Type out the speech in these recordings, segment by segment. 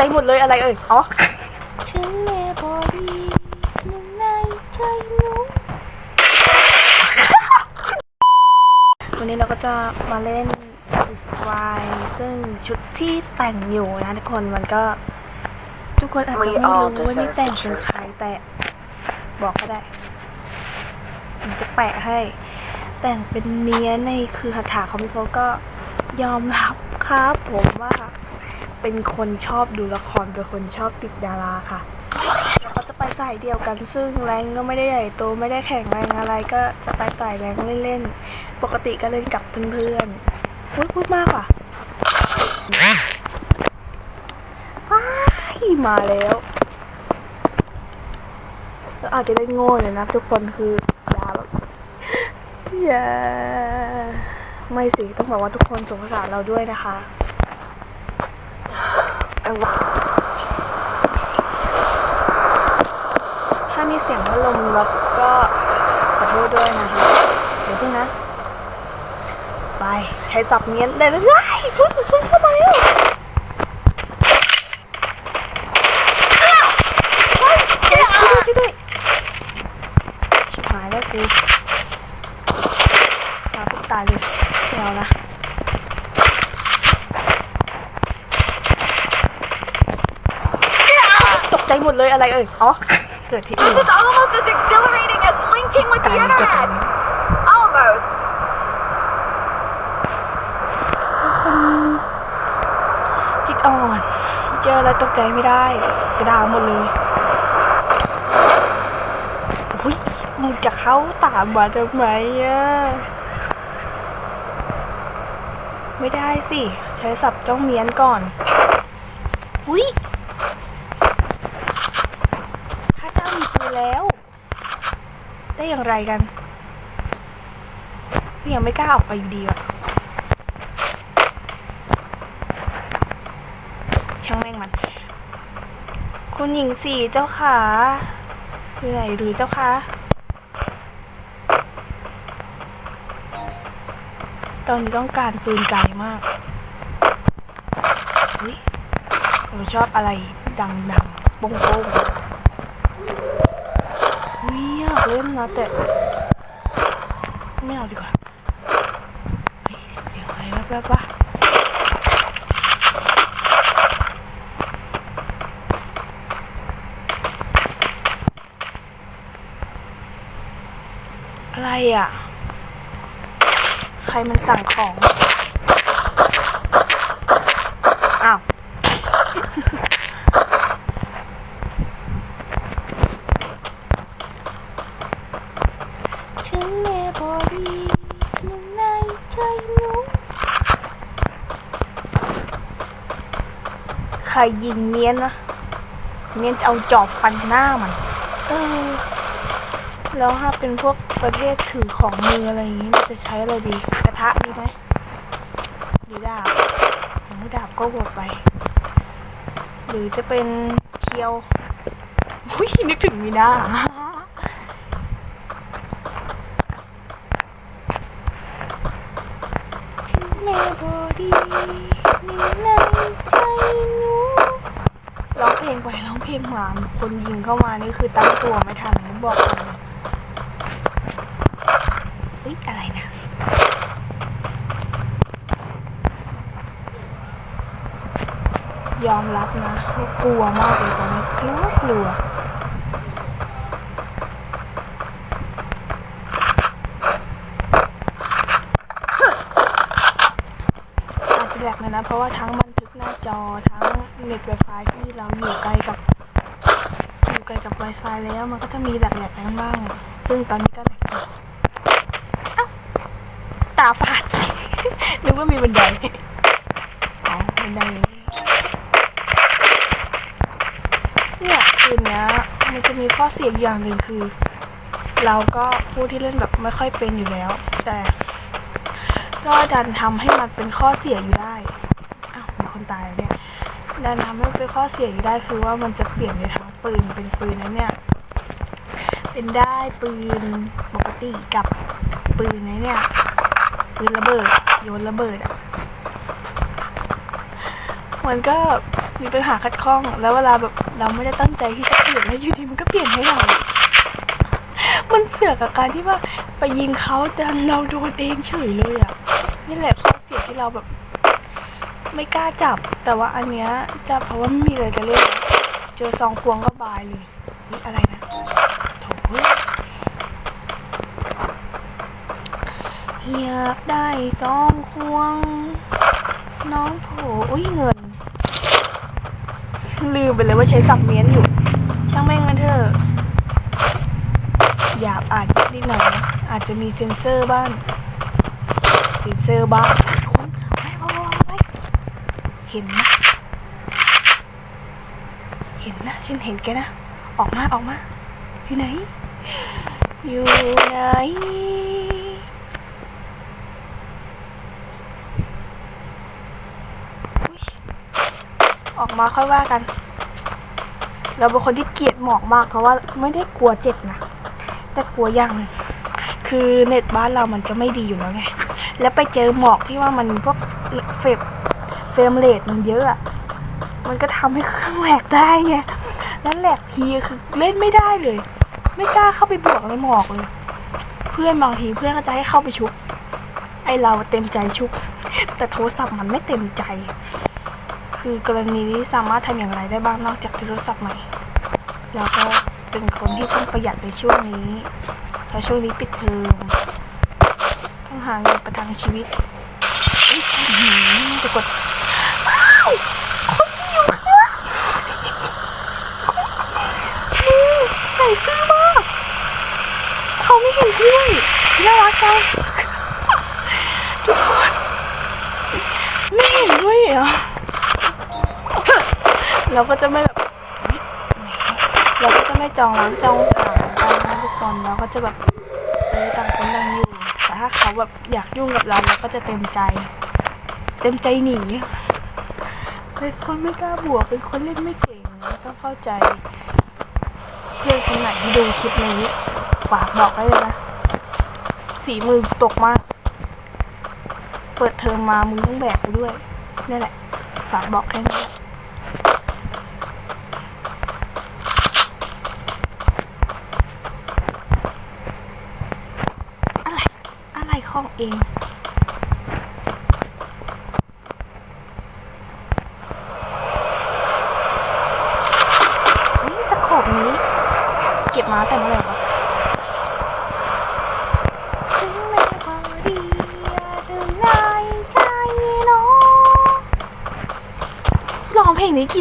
ใจหมดเลยอะไรเอ่ยอ๋อฉันแน่บอดีหนึ่งในใจหนูวันนี้เราก็จะมาเล่นไฟซึ่งชุดที่แต่งอยู่นะทุกคนมันก็ ทุกคนอาจจะไม่ We รู้ all ว่านี่ deserve แต่ง the เป็น truth ใครแต่บอกก็ได้ผมจะแปะให้ แต่งเป็นเนี้ยในคือคาถาของพี่โฟก็ยอมรับครับผมว่า เป็นคนชอบดูละครเป็นคนชอบติดดาราค่ะแล้วก็จะไปสายเดียวกันซึ่งแรงก็ไม่ได้ใหญ่โตไม่ได้แข่งแรงอะไรก็จะไปสายแรงเล่นๆ ปกติก็เล่นกับเพื่อนๆพูดพูดมากอะว้ายมาแล้วแล้วอาจจะได้โง่เลยนะทุกคนคือยาแบบอย่าไม่สิต้องบอกว่าทุกคนสงสารเราด้วยนะคะ ถ้ามีเสียงพัดลมรบก็ขอโทษด้วยนะคะเดี๋ยวพึ่งนะ ไปใช้สับเนี้ยนเลยเลยเฮ้ยเพิ่งเข้ามาแล้วเฮ้ยช่วยด้วยช่วยด้วยชิบหายแล้วกูตาปุ๊บตายเลยไม่เอานะ ตกใจหมดเลย อะไรเอ่ย อ๋อ เกิดที่อื่น It's almost as exhilarating as linking with the Kind of internet. Almost. จิตอ่อน เจออะไรตกใจไม่ได้กระดาหมดเลยอุ้ยมึงจะเข้าตามมาทำไมอะ ไม่ได้สิ ใช้สับจ้องเมียนก่อน อุ้ยข้าเจ้ามีปืนแล้ว ได้ อย่างไรกันยังไม่กล้าออกไปอยู่ดีว่ะช่างแม่งมัน คุณหญิงสีเจ้าขาอยู่ไหนหรือเจ้าคะตอนนี้ต้องการปืนไกลมากอุ้ยเราชอบอะไรดังๆโป้งๆอุ้ยอยาก เล่นนะแต่ไม่เอาดีกว่าเสียงอะไรแว๊บๆวะอะไรอะ ใครมันสั่งของ อ้าว ฉันแน่บอดีหนึ่งในใจหนูใค รยิงเนียนนะเนียนจะเอาจอบฟันหน้ามัน เออ แล้วถ้าเป็นพวกประเภทถือของมืออะไรอย่างนี้มันจะใช้อะไรดี กระทะดีไหมหรือดาบหรือดาบก็บดไป หรือจะเป็นเคียวอุ้ยนึกถึงมีหน้า ไปร้องเพลงมาคนยิงเข้ามานี่คือตั้งตัวไม่ทันบอกเลยเฮ้ยอะไรนะยอมรับนะว่ากลัวมากเลยตอนนี้กลัวกลัวอาจจะแหลกเลยนะ เพราะว่าทั้งบันทึกหน้าจอทั้งเน็ต Wi-Fi ที่เราอยู่ไกลกับ อยู่ไกลกับ Wi-Fi แล้วมันก็จะมีแหลกๆกันบ้าง ซึ่งตอนนี้ก็แหลกอยู่ตาฝาด นึกว่ามีบันไดอ๋อบันไดอย่างนี้เนี่ยคืนเนี้ยมันจะมีข้อเสียอีกอย่างหนึ่งคือ เราก็ผู้ที่เล่นแบบไม่ค่อยเป็นอยู่แล้ว แต่ก็ดันทำให้มันเป็นข้อเสียอยู่ได้ อ้าวมีคนตายแล้วเนี่ย ดันทำให้มันเป็นข้อเสียอยู่ได้คือว่ามันจะเปลี่ยนในทาง ปืนเป็นปืนนั้นเนี่ย เป็นได้ปืนปกติกับปืนนั้นเนี่ย ปืนระเบิดโยนระเบิดอะมันก็มีปัญหาขัดข้อง แล้วเวลาแบบเราไม่ได้ตั้งใจที่จะเปลี่ยนแล้วอยู่ดีมันก็เปลี่ยนให้เรา มันเสือกกับการที่ว่าไปยิงเขาแต่เราโดนเองเฉยเลยอะ นี่แหละข้อเสียที่เราแบบ ไม่กล้าจับ แต่ว่าอันเนี้ยจับเพราะว่าไม่มีอะไรจะเล่น เจอซองควงก็บายเลย นี่อะไรนะโถเว้ยอยากได้ซองควง น้องโผอุ้ยเงิน ลืมไปเลยว่าใช้สับเมียนอยู่ ช่างแม่งมันเถอะหยาบอาจนิดหน่อยนะอาจจะมีเซ็นเซอร์บ้างเซ็นเซอร์บ้างคุณไปไปไปไปเห็นนะเห็นนะ ฉันเห็นแกนะ ออกมาออกมา อยู่ไหน อยู่ไหน ออกมาค่อยว่ากัน เราเป็นคนที่เกลียดหมอกมากเพราะว่าไม่ได้กลัวเจ็บนะ แต่กลัวอย่างนึงคือเน็ตบ้านเรามันก็ไม่ดีอยู่แล้วไง แล้วไปเจอหมอกที่ว่ามันพวกเฟรมเฟรมเรทมันเยอะอะมันก็ทำให้เครื่องแหลกได้ไง แล้วแหลกทีคือเล่นไม่ได้เลย ไม่กล้าเข้าไปบวกในหมอกเลย เพื่อนบางทีเพื่อนก็จะให้เข้าไปชุบไอเราเต็มใจชุบ แต่โทรศัพท์มันไม่เต็มใจ คือกรณีนี้สามารถทำอย่างไรได้บ้างนอกจากโทรศัพท์ใหม่แล้วก็เป็นคนที่ต้องประหยัดในช่วงนี้เพราะช่วงนี้ปิดเทอมต้องหาเงินประทังชีวิตจะกดอ้าวคนที่อยู่ข้างล่างมึงใส่เสื้อมากเขาไม่เห็น ด้วยน่ารักจังทุกคนไม่เห็นด้วยเหรอเราก็จะไม่แบบเราก็จะไม่จองล้างจองผ่านกันนะทุกคนเราก็จะแบบเออต่างคนต่างอยู่แต่ถ้าเขาแบบอยากยุ่งกับเราเราก็จะเต็มใจ เต็มใจหนีเป็นคนไม่กล้าบวกเป็นคนเล่นไม่เก่งต้องเข้าใจ เพื่อนคนไหนที่ดูคลิปนี้ฝากบอกไว้เลยนะ ฝีมือตกมาก เปิดเทอมมามึงต้องแบกกูด้วยนี่แหละฝากบอกแค่นี้อะไร อะไรข้องเอง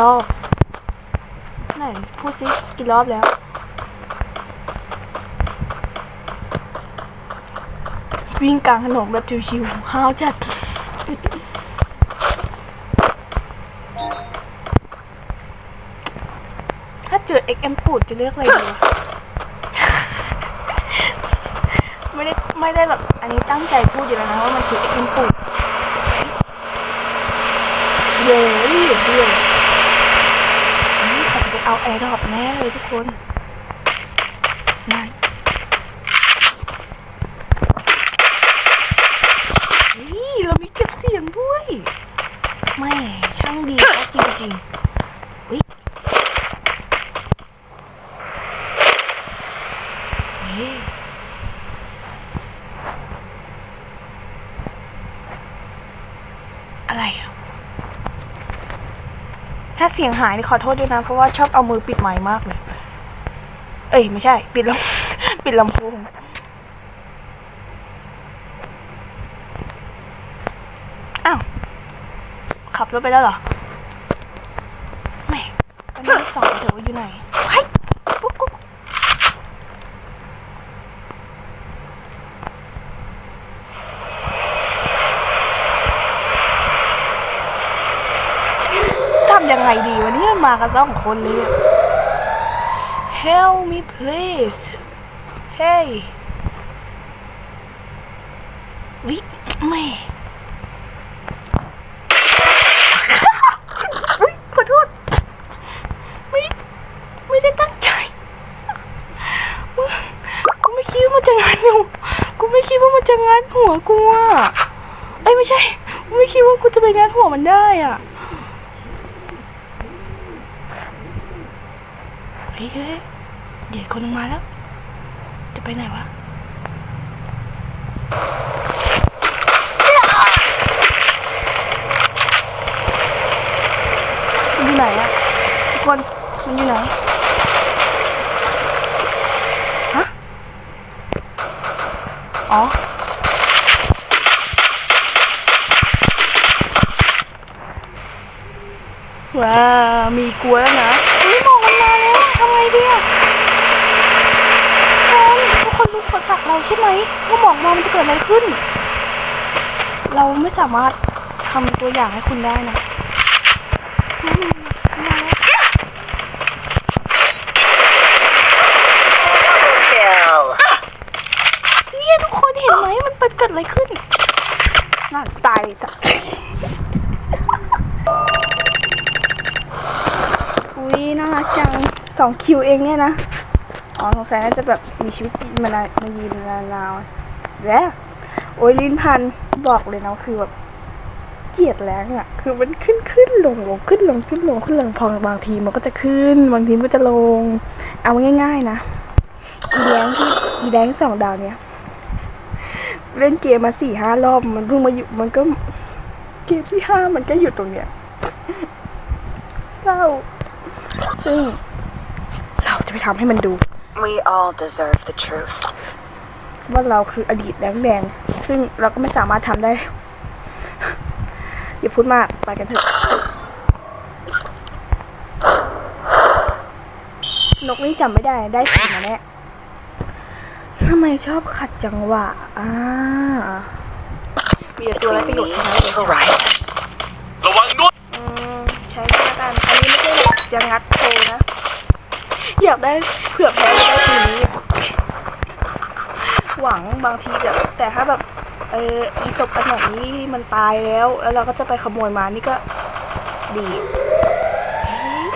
รอบไหนพูดซิกี่รอบแล้ว วิ่งกลางถนนแบบชิวๆห้าวจัดถ้าเจอ XM ปูดจะเลือกอะไรดีไม่ได้ไม่ได้แบบอันนี้ตั้งใจพูดอยู่แล้วนะว่ามันคือ XM ปูดเย้ยเย้ เอาแอร์ดรอปแน่เลยทุกคนน นี่เรามีเก็บเสียงด้วยแม่ช่างดีก็จริงๆวินี่อะไรอะ ถ้า เสียงหายนี่ขอโทษด้วยนะ เพราะว่าชอบเอามือปิดไม้มากเลย เอ้ยไม่ใช่ ปิดลำปิดลำโพงอ้าวขับรถไปแล้วเหรอไม่ตอนนี้สองเดี๋ยว่าอยู่ไหนเฮ้ยกุ๊กกุ๊ก ทำยังไงดีวันนี้มากันสองคนเลยเนี่ย Help me please Hey วิแม่ขอโทษ ไม่ ไม่ได้ตั้งใจกูไม่คิดว่ามันจะงัดอยู่กูไม่คิดว่ามันจะงัดหัวกูอะเอ้ไม่ใช่ กูไม่คิดว่ากูจะไปงัดหัวมันได้อะ ฮ้ยเฮ้ยเดี๋ยวคนลงมาแล้ว จะไปไหนวะอยู่ไหนอะทุกคนมันอยู่ไหนฮะอ๋อว้ามีกลัวแล้วนะเฮ้ยมองมันมาแล้วทำไงดีอะทุกคนทุกคนรู้ประสัก เราใช่ไหมว่าหมองมามันจะเกิดอะไรขึ้น เราไม่สามารถทำตัวอย่างให้คุณได้นะอืมมาแล้ว Kill. เนี่ยทุกคนเห็นไหมมันเป็นเกิดอะไรขึ้นนั่นตายสักอุ้ยน่ารักจังสองคิวเองเนี่ยนะ อ๋อสงสัยน่าจะแบบมีชีวิต มานามายืนนานๆแล้ว โอ้ยลิ้นพันบอกเลยนะคือแบบเกลียดแรงอะคือมันขึ้นขึ้นลงลงขึ้นลงขึ้นลงขึ้นลงพอบางทีมันก็จะขึ้น บางทีมันก็จะลง เอาง่าย ๆ นะอีแดงที่อีแดงสองดาวเนี่ยเล่นเกมมาสี่ห้ารอบมันเพิ่งมาอยู่มันก็เกมที่ห้ามันก็อยู่ตรงเนี้ยเศร้าซึ่งเราจะไปทำให้มันดู We all deserve the truth. ว่าเราคืออดีตแดงแดงๆซึ่งเราก็ไม่สามารถทำได้ อย่าพูดมาก ไปกันเถอะ นกนี่จำไม่ได้ ได้สีมาแน่ทำไมชอบขัดจังหวะ อ่า มีแต่ตัวไรประโยชน์ทั้งนั้นเลย Horizon. ระวังด้วย อืมใช้ด้วยกัน อันนี้ไม่ใช่แบบจะงัดโชว์นะ อยากได้เผื่อแพ้จะได้ทีนี้ หวังบางทีแบบแต่ถ้าแบบเอออีศพอันไหนนี้มันตายแล้ว แล้วเราก็จะไปขโมยมานี่ก็ดีเฮ้ย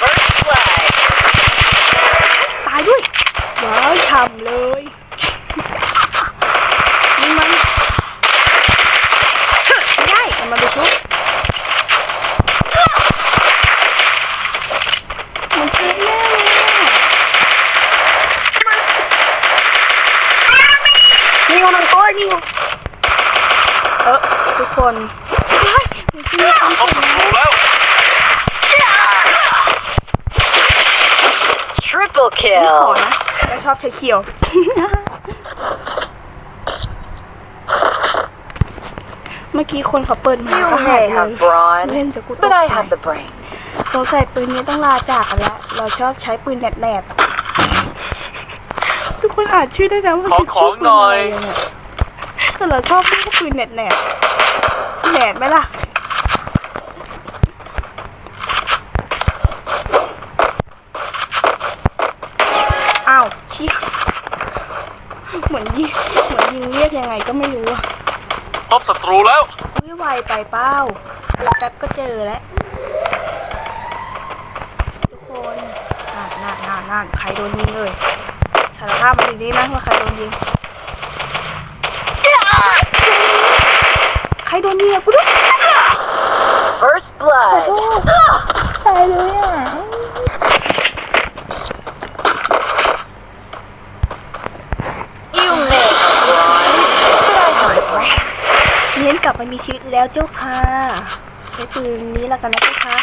First blood. ตายด้วยว้าวฉ่ำเลย นี่มันไม่ได้มันมาดูชุบมันชุบแน่เลยอะนี่มันก้อยนี่เออทุกคนเฮ้ยมันจะมีความ พบ สุข ศัต นะ รูแล้ว Triple ขอ kill. นะแล้วชอบใช้เขียว เมื่อกี้คนเขาเปิดมา You ก็หาย may เล have ย brawn, เล่นจะกูตก but I ใจ have the brains. สงสัยปืนนี้ต้องลาจากกันแล้ว เราชอบใช้ปืนแหนบๆทุกคนอ่านชื่อได้นะว่าขอมันของชื่ปืหน่อยะไรเนี่แต่เราชอบเรียกว่าปืนแหนบแหนบแหนบไหมล่ะาวเชี่ยเหมือนยิงเหมือนยิงเรียกยังไงก็ไม่รู้อะพบศัตรูแล้วไม่ไวไปเป้าแป๊บก็เจอแล้ว ทุกคนนั่นนั่นนั่นนั่นใครโดนยิงเลยสารภาพมาทีนี้นะว่าใครโดนยิง ใครโดนยิงอะกูด้วย First ขอ blood. โทษตายเลยอะ You may have brawn, but I have the brains. เน้นก ลับมามีชีวิตแล้วเจ้าค่ะ ใช้ปืนนี้แล้วกันนะเจ้าค่ะ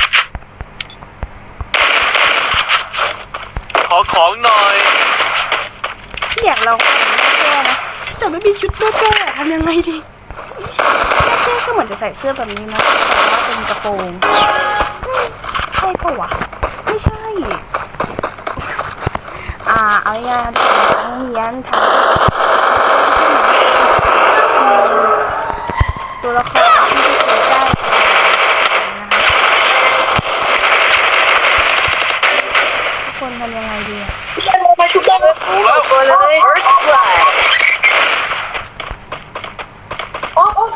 ขอของหน่อย อยากลองของแก้นะ แต่ไม่มีชุดแก้แก้ทำยังไงดีแก้ก็เหมือนจะใส่เสื้อแบบนี้นะ แต่ว่าเป็นกระโปรงอืมใช่ปะวะ ไม่ใช่ อ่า เอาง่ายๆทั้งเนียนทั้ง ตัวละครที่จะใช้ได้นะคะทุกคนทำยังไงดีอะศัตรูแล้ว First blood. โอ้เออ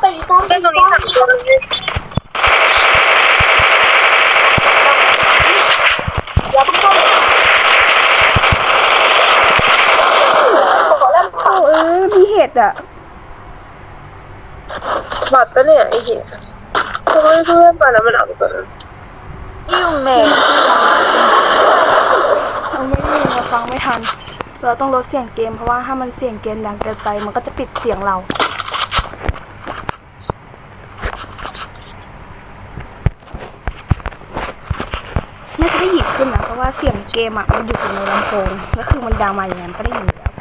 ตอะ บอดปะเนี่ยไอ้เหี้ยทำไมเพื่อนมาแล้วมันเอาไปก่อน You made เราไม่ได้ยินเราฟังไม่ทัน เราต้องลดเสียงเกมเพราะว่าถ้ามันเสียงเกมดังเกินไปมันก็จะปิดเสียงเราน่าจะได้ยินขึ้นนะเพราะว่าเสียงเกมอะมันอยู่ในลำโพงแล้วคือมันดังมาอย่างนั้นก็ได้ยินแล้ว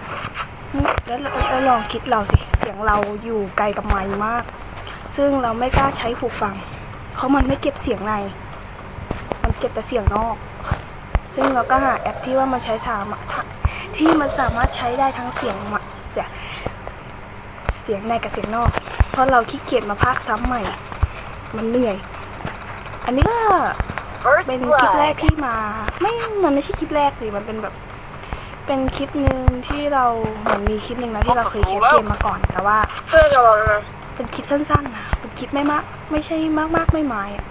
แล้วแล้วแล้วลองคิดเราสิเสียงเราอยู่ไกลกับไมค์มาก ซึ่งเราไม่กล้าใช้หูฟัง เพราะมันไม่เก็บเสียงใน มันเก็บแต่เสียงนอก ซึ่งเราก็หาแอปที่ว่ามันใช้สามารถที่มันสามารถใช้ได้ทั้งเสียงมาเสียเสียงในกับเสียงนอก เพราะเราขี้เกียจมาพากย์ซ้ำใหม่ มันเหนื่อย อันนี้ก็ first เป็นคลิปแรก blood. ที่มา ไม่มันไม่ใช่คลิปแรกสิมันเป็นแบบเป็นคลิปหนึ่งที่เราเหมือนมีคลิปหนึ่งนะที่เราเคยเขียนเกมมาก่อนแต่ว่าเพื่อนระวังนะเป็นคลิปสั้นๆนะเป็น คลิปไม่มาก ไม่ใช่มากมากๆไม่หมายอะ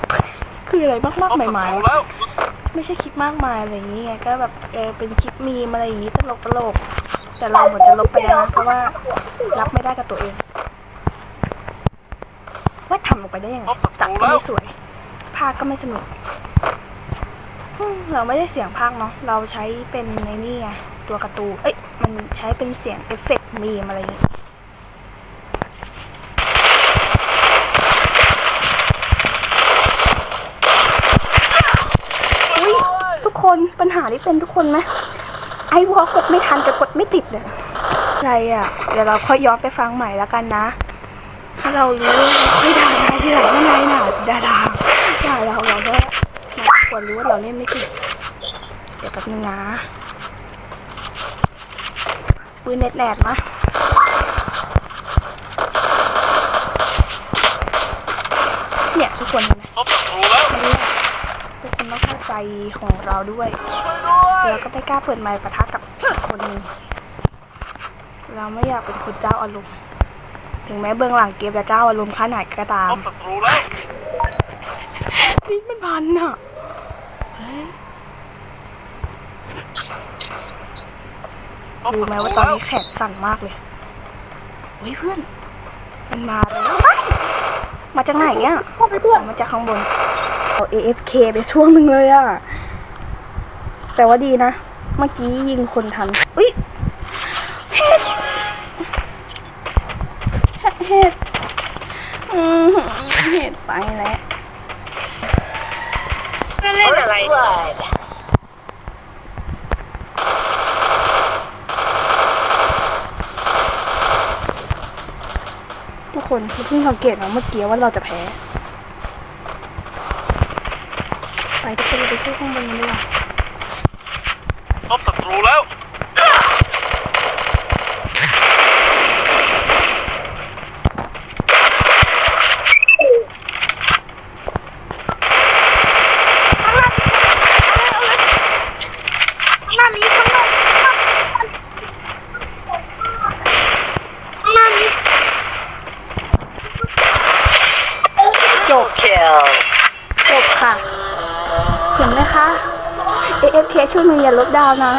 คืออะไรมากพมากบไม่ศัหมายตรูแล้วไม่ใช่คลิปมากมายอะไรอย่างเงี้ยก็แบบเออเป็นคลิปมีมอะไรอย่างงี้ตลกตลกๆแต่เราเหมือนจะลบไปแล้วนะเพราะว่ารับไม่ได้กับตัวเอง ว่าทำลงไปได้ยังไงพบศัตตัดรูก็แล้วไม่สวยภาคก็ไม่สนุกอืมเราไม่ได้เสียงภาคเนาะเราใช้เป็นในนี่ไงตัวการ์ตูนเอ้ยมันใช้เป็นเสียงเอฟเฟกต์มีมอะไรอย่างงี้อุ้ยทุกคนปัญหา ที่เป็นทุกคนไหมไอวอลกดไม่ทันจะกดไม่ติดเลยอะไรอะ เดี๋ยวเราค่อยย้อนไปฟังใหม่แล้วกันนะ ถ้าเรารู้ไม่ด่าได้ที่หนไม่ไงน่ะด่าดาด่าเราเราก็ควรรู้ว่าเราเล่นไม่ติดเดี๋ยวแป๊บนึงนะปืนเน็ตแหลกมะเนี่ยทุกคนเห็นไหม พบศัตรูแล้ว อันนี้แหละทุกคนต้องเข้าใจของเราด้วยเราก็ไม่กล้าเปิดไมค์ปะทะกับอีกคนหนึงเราไม่อยากเป็นคนเจ้าอารมณ์ถึงแม้เบื้องหลังเกมจะเจ้าอารมณ์ขนาดก็ตาพมบศัตรูแล้วนี่มันพันอะเฮ้ยพบรู้ศัไหมตรูว่าตอนแล้วนี้แขนสั่นมากเลยเฮ้ยเพื่อน มันมาแล้วมาจากไหนอะมาจากข้างบน เอา AFK ไปช่วงหนึ่งเลยอะแต่ว่าดีนะ เมื่อกี้ยิงคนทันอุ้ยเห็ดเห็ดอืมเห็ดไปแล้วเพื่อนเล่น First อะไร blood. ทุกคนเพิ่งสังเกตนะเมื่อกี้ว่าเราจะแพ้ ไปทุกคนเราไปช่วยข้างบนกันดีกว่า พบศัตรูแล้ว หน้านี้ข้างนอกหน้านี้ จบ Kill. จบ